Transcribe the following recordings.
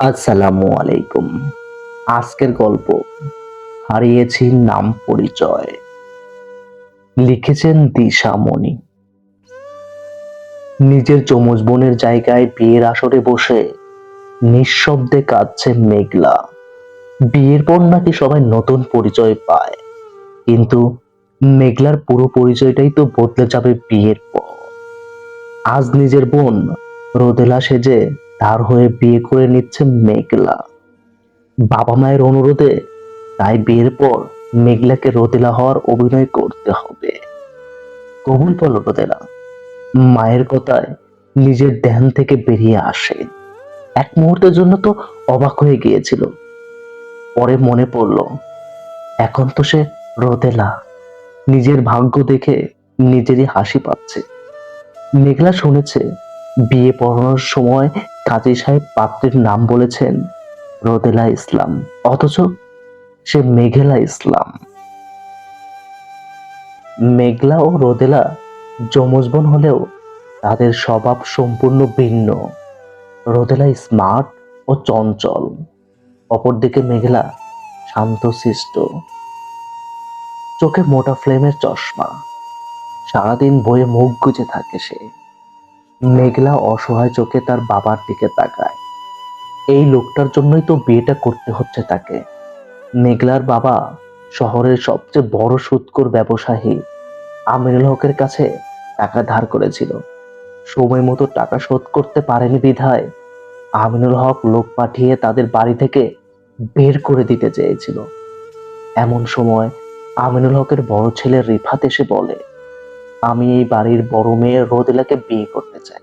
আসসালামু আলাইকুম। আজকের গল্প, হারিয়েছি নাম পরিচয়। লিখেছেন দিশামণি নিজের যমজ বোনের জায়গায় বিয়ের আসরে বসে নিঃশব্দে কাঁদছে মেঘলা। বিয়ের পর নাকি সবাই নতুন পরিচয় পায়। কিন্তু মেঘলার পুরো পরিচয়টাই তো বদলে যাবে বিয়ের পর। আজ নিজের বোন রোদেলা সেজে তার হয়ে বিয়ে করে নিচ্ছে মেঘলা। বাবা মায়ের অনুরোধে তাই বিয়ের পর মেঘলাকে রোদেলা হওয়ার অভিনয় করতে হবে। কবুল বলো রোদেলা মায়ের কথায় নিজের ধ্যান থেকে বেরিয়ে আসে। এক মুহূর্তের জন্য তো অবাক হয়ে গিয়েছিল। পরে মনে পড়ল, এখন তো সে রোদেলা নিজের ভাগ্য দেখে নিজেরই হাসি পাচ্ছে। মেঘলা শুনেছে বিয়ে পড়ানোর সময় কাজী সাহেব পাত্রের নাম বলেছেন, রোদেলা ইসলাম, অথচ সে মেঘেলা ইসলাম। মেঘলা ও রোদেলা যমজ বোন হলেও তাদের স্বভাব সম্পূর্ণ ভিন্ন। রোদেলা স্মার্ট ও চঞ্চল, অপরদিকে মেঘলা শান্ত শান্তশিষ্ট চোখে মোটা ফ্লেমের চশমা, সারাদিন বইয়ে মুখ গুজে থাকে সে। মেঘলা অসহায় চোখে তার বাবার দিকে তাকায়। এই লোকটার জন্যই তো বিয়েটা করতে হচ্ছে তাকে। মেঘলার বাবা শহরের সবচেয়ে বড় সুৎকর ব্যবসায়ী আমিনুল হকের কাছে টাকা ধার করেছিল। সময় মতো টাকা শোধ করতে পারেনি বিধায় আমিনুল হক লোক পাঠিয়ে তাদের বাড়ি থেকে বের করে দিতে চেয়েছিল। এমন সময় আমিনুল হকের বড় ছেলে রিফাত এসে বলে আমি এই বাড়ির বড় মেয়ে রোদেলাকে বিয়ে করতে চাই।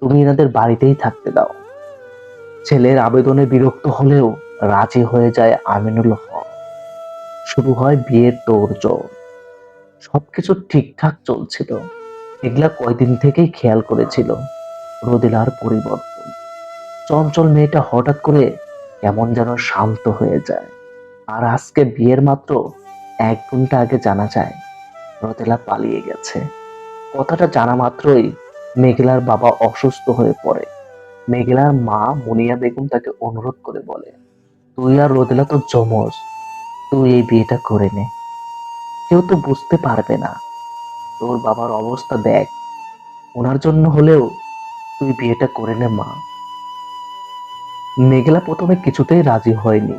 তুমি এনাদের বাড়িতেই থাকতে দাও। ছেলের আবেদনে বিরক্ত হলেও রাজি হয়ে যায় আমিনুল হক। শুরু হয় বিয়ের তোড়জোড়। সবকিছু ঠিকঠাক চলছিল। এগুলা কয়দিন থেকেই খেয়াল করেছিল রোদেলার পরিবর্তন। চঞ্চল মেয়েটা হঠাৎ করে কেমন যেন শান্ত হয়ে যায়। আর আজকে বিয়ের মাত্র এক ঘণ্টা আগে জানা যায় রোদেলা পালিয়ে গেছে। কথাটা জানা মাত্রই মেঘলার বাবা অসুস্থ হয়ে পড়ে। মেঘলার মা মুনিয়া বেগম তাকে অনুরোধ করে বলে, তুই আর রোদেলা তো জমজ তুই এই বিয়েটা করে নে। কেউ তো বুঝতে পারবে না। তোর বাবার অবস্থা দেখ। ওনার জন্য হলেও তুই বিয়েটা করে নে, মা। মেঘলা প্রথমে কিছুতেই রাজি হয়নি।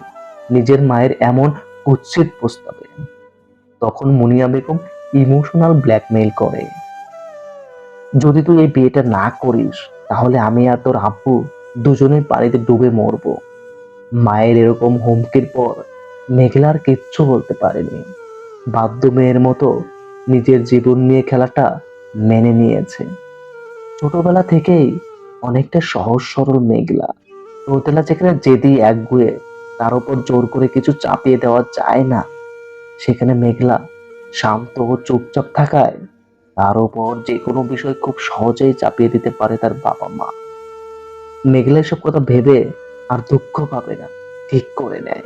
নিজের মায়ের এমন কুৎসিত প্রস্তাবে। তখন মুনিয়া বেগম ইমোশনাল ব্ল্যাকমেইল করে। যদি তুই এই বিয়েটা না করিস, তাহলে আমি আর তোর আব্বু দুজনের পানিতে ডুবে মরব। মায়ের এরকম হুমকির পর মেঘলার কিচ্ছু বলতে পারেনি। বাধ্য মেয়ের মতো নিজের জীবন নিয়ে খেলাটা মেনে নিয়েছে। ছোটবেলা থেকেই অনেকটা সহজ সরল মেঘলা। রোতেলা যেখানে যেদি একগুয়ে, তার উপর জোর করে কিছু চাপিয়ে দেওয়া যায় না, সেখানে মেঘলা শান্ত ও চুপচাপ থাকায় তার উপর যে কোনো বিষয় খুব সহজেই চাপিয়ে দিতে পারে তার বাবা মা। মেঘলা এসব কথা ভেবে আর দুঃখ পাবে না, ঠিক করে নেয়।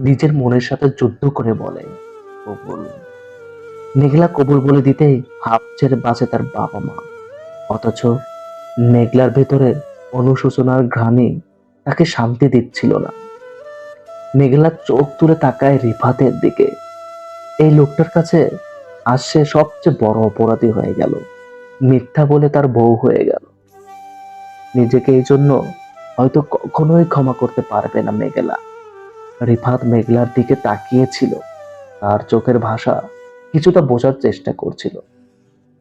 নিজের মনের সাথে যুদ্ধ করে বলে, কবুল। মেঘলা কবুল বলে দিতেই হাফ ছেড়ে বাঁচে তার বাবা মা। অথচ মেঘলার ভেতরে অনুশোচনার ঘ্রাণে তাকে শান্তি দিচ্ছিল না। মেঘলা চোখ তুলে তাকায় রিফাতের দিকে। এই লোকটার কাছে আজ সে সবচেয়ে বড় অপরাধী হয়ে গেল। মিথ্যা বলে তার বউ হয়ে গেল। নিজেকে এই জন্য হয়তো কখনোই ক্ষমা করতে পারবে না মেঘলা। রিফাত মেঘলার দিকে তাকিয়েছিল। তার চোখের ভাষা কিছুটা বোঝার চেষ্টা করছিল।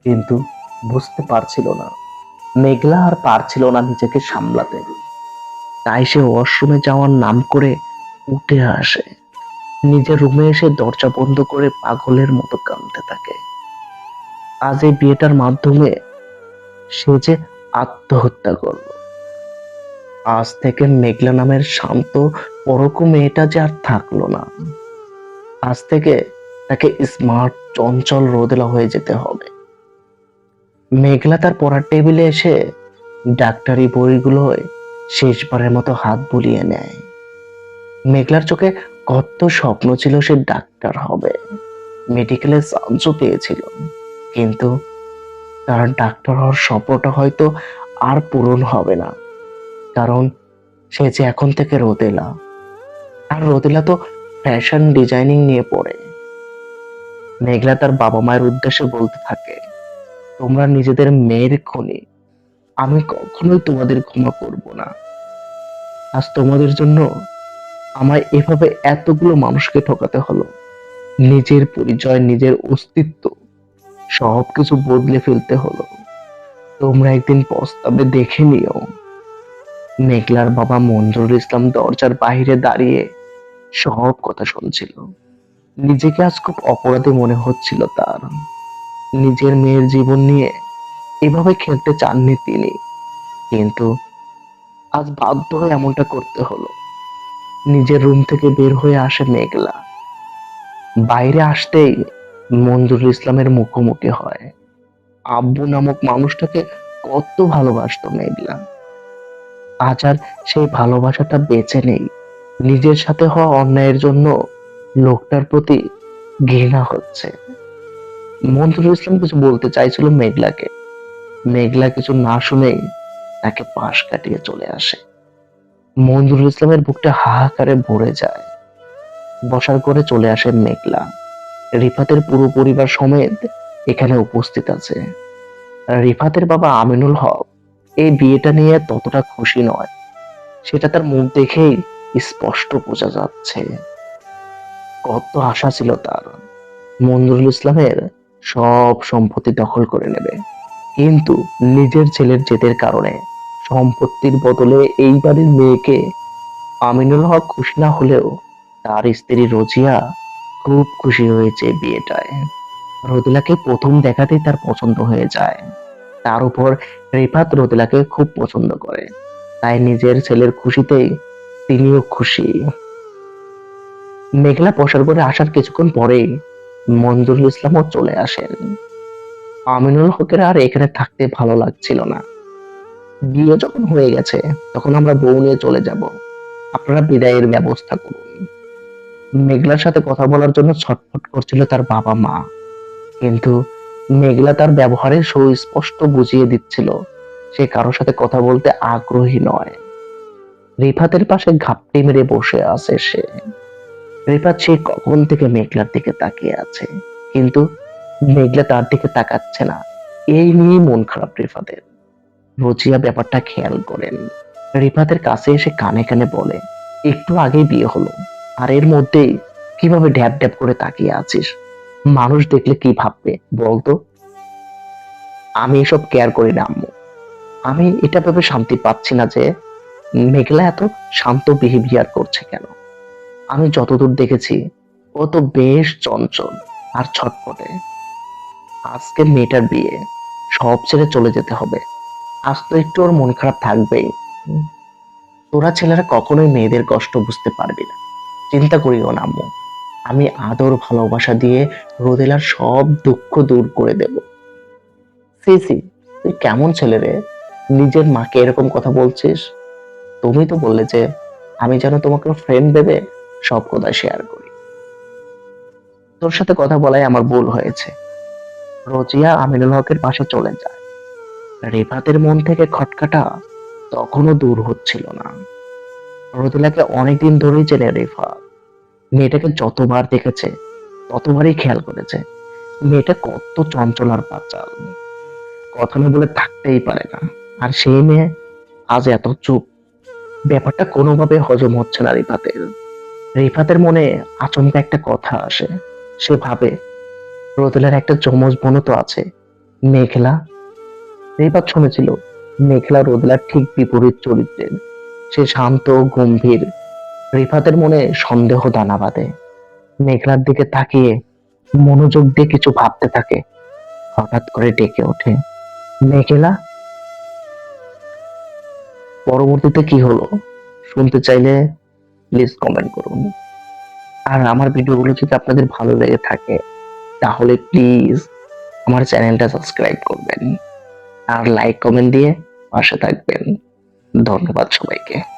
কিন্তু বুঝতে পারছিল না। মেঘলা আর পারছিল না নিজেকে সামলাতে। তাই সে ওয়াশরুমে যাওয়ার নাম করে উঠে আসে। নিজের রুমে এসে দরজা বন্ধ করে পাগলের মতো কাঁদতে থাকে। আজ এই বিয়েটার মাধ্যমে সে যে আত্মহত্যা করল। আজ থেকে মেঘলা নামের শান্ত পরকু মেয়েটা যে আর থাকল না। আজ থেকে তাকে স্মার্ট, চঞ্চল রোদেলা হয়ে যেতে হবে। মেঘলা তার পড়ার টেবিলে এসে ডাক্তারি বইগুলোয় শেষবারের মতো হাত বুলিয়ে নেয়। মেঘলার চোখে কত স্বপ্ন ছিল সে ডাক্তার হবে। মেডিকেলে চান্সও পেয়েছিল। কিন্তু তার ডাক্তার হওয়ার স্বপ্নটা হয়তো আর পূরণ হবে না। কারণ সে যে এখন থেকে রোদেলা। আর রোদেলা তো ফ্যাশন ডিজাইনিং নিয়ে পড়ে। মেঘলা তার বাবা মায়ের উদ্দেশ্যে বলতে থাকে, তোমরা নিজেদের মেয়ের খনি। আমি কখনোই তোমাদের ক্ষমা করব না। আজ তোমাদের জন্য আমায় এভাবে এতগুলো মানুষকে ঠকাতে হলো। নিজের পরিচয়, নিজের অস্তিত্ব, সবকিছু বদলে ফেলতে হলো। তোমরা একদিন পস্তাবে দেখে নিও। মেঘলার বাবা মঞ্জুরুল ইসলাম দরজার বাইরে দাঁড়িয়ে সব কথা শুনছিল। নিজেকে আজ খুব অপরাধী মনে হচ্ছিল তার। নিজের মেয়ের জীবন নিয়ে এভাবে খেলতে চাননি তিনি। কিন্তু আজ বাধ্য হয়ে এমনটা করতে হলো। নিজের রুম থেকে বের হয়ে আসে মেঘলা। বাইরে আসতেই মঞ্জুরুল ইসলামের মুখোমুখি হয়। আব্বু নামক মানুষটাকে কত ভালোবাসতো মেঘলা। আজ আর সেই ভালোবাসাটা বেঁচে নেই। নিজের সাথে হওয়া অন্যায়ের জন্য লোকটার প্রতি ঘৃণা হচ্ছে। মঞ্জুরুল ইসলাম কিছু বলতে চাইছিল মেঘলাকে। মেঘলা কিছু না শুনেই তাকে পাশ কাটিয়ে চলে আসে। মঞ্জুরুল ইসলামের বুকটা হাহাকারে ভরে যায়। বসার করে চলে আসে মেঘলা। রিফাতের পুরো পরিবার সমেত এখানে উপস্থিত আছে। রিফাতের বাবা আমিনুল হক এই বিয়েটা নিয়ে ততটা খুশি নয়। সেটা তার মুখ দেখেই স্পষ্ট বোঝা যাচ্ছে। কত আশা ছিল তার। মঞ্জুরুল ইসলামের সব সম্পত্তি দখল করে নেবে। কিন্তু নিজের ছেলের জেদের কারণে সম্পত্তির বদলে এই বাড়ির মেয়েকে আমিনুল হক খুশি না হলেও তার স্ত্রী রোজিয়া খুব খুশি হয়েছে বিয়েটায়। রোদেলাকে প্রথম দেখাতেই তার পছন্দ হয়ে যায়। তার উপর রিফাত রোদেলাকে খুব পছন্দ করে। তাই নিজের ছেলের খুশিতেই তিনিও খুশি। মেঘলা বসার করে আসার কিছুক্ষণ পরেই মঞ্জুরুল ইসলামও চলে আসেন। আমিনুল হকের আর এখানে থাকতে ভালো লাগছিল না। বিয়ে যখন হয়ে গেছে, তখন আমরা বউ নিয়ে চলে যাব। আপনারা বিদায়ের ব্যবস্থা করুন। মেঘলার সাথে কথা বলার জন্য ছটফট করছিল তার বাবা মা। কিন্তু মেঘলা তার ব্যবহারে সুস্পষ্ট বুঝিয়ে দিচ্ছিল, সে কারোর সাথে কথা বলতে আগ্রহী নয়। রিফাতের পাশে ঘাপটি মেরে বসে আছে সে। রিফাত সে কখন থেকে মেঘলার দিকে তাকিয়ে আছে, কিন্তু মেঘলা তার দিকে তাকাচ্ছে না। এই নিয়ে মন খারাপ রিফাতের। রোজিয়া ব্যাপারটা খেয়াল করেন। রিফাতের কাছে এসে কানে কানে বলে, একটু আগেই বিয়ে হলো, আর এর মধ্যেই কীভাবে ড্যাব ড্যাব করে তাকিয়ে আছিস? মানুষ দেখলে কি ভাববে বলতো আমি এসব কেয়ার করি না, আম্মু। আমি এটা ভেবে শান্তি পাচ্ছি না যে মেঘলা এত শান্ত বিহেভিয়ার করছে কেন? আমি যতদূর দেখেছি, ও তো বেশ চঞ্চল আর ছটপটে। আজকে মেয়েটার বিয়ে সব ছেড়ে চলে যেতে হবে। আজ তো একটু ওর মন খারাপ থাকবেই। তোরা ছেলেরা কখনোই মেয়েদের কষ্ট বুঝতে পারবি না। চিন্তা করিও না, আম্মু। আমি আদর, ভালোবাসা দিয়ে রোদেলার সব দুঃখ দূর করে দেব। সি সি, তুই কেমন ছেলে রে? নিজের মাকে এরকম কথা বলছিস? তুমি তো বললে যে আমি যেন তোমাকে ফ্রেন্ড দেবে সব কথা শেয়ার করি। তোর সাথে কথা বলাই আমার ভুল হয়েছে। রোজিয়া আমিনুল হকের পাশে চলে যায়। রেফাতের মন থেকে খটকাটা তখনও দূর হচ্ছিল না। রোদেলাকে অনেকদিন ধরেই চেনে রেফা মেয়েটাকে যতবার দেখেছে, ততবারই খেয়াল করেছে। মেয়েটা কত চঞ্চল আর বাচাল কথা না বলে থাকতেই পারে না। আর সেই মেয়ে আজ এত চুপ। ব্যাপারটা কোনোভাবে হজম হচ্ছে না রিফাতের রিফাতের মনে আচমকা একটা কথা আসে। সে ভাবে, রোদেলার একটা যমজ বোনও তো আছে। মেঘলা রিফাত শুনেছিল, মেঘলা রোদেলার ঠিক বিপরীত চরিত্রের। সে শান্ত, গম্ভীর, রিফাতের মনে সন্দেহ দানা বাঁধে। মেঘলার দিকে তাকিয়ে মনোযোগ দিয়ে কিছু ভাবতে থাকে। হঠাৎ করে ডেকে ওঠে, মেঘলা? পরবর্তীতে কি হলো? শুনতে চাইলে প্লিজ কমেন্ট করুন। আর আমার ভিডিওগুলো যদি আপনাদের ভালো লেগে থাকে, তাহলে প্লিজ আমার চ্যানেলটা সাবস্ক্রাইব করবেন। আর লাইক কমেন্ট দিয়ে পাশে থাকবেন। ধন্যবাদ সবাইকে।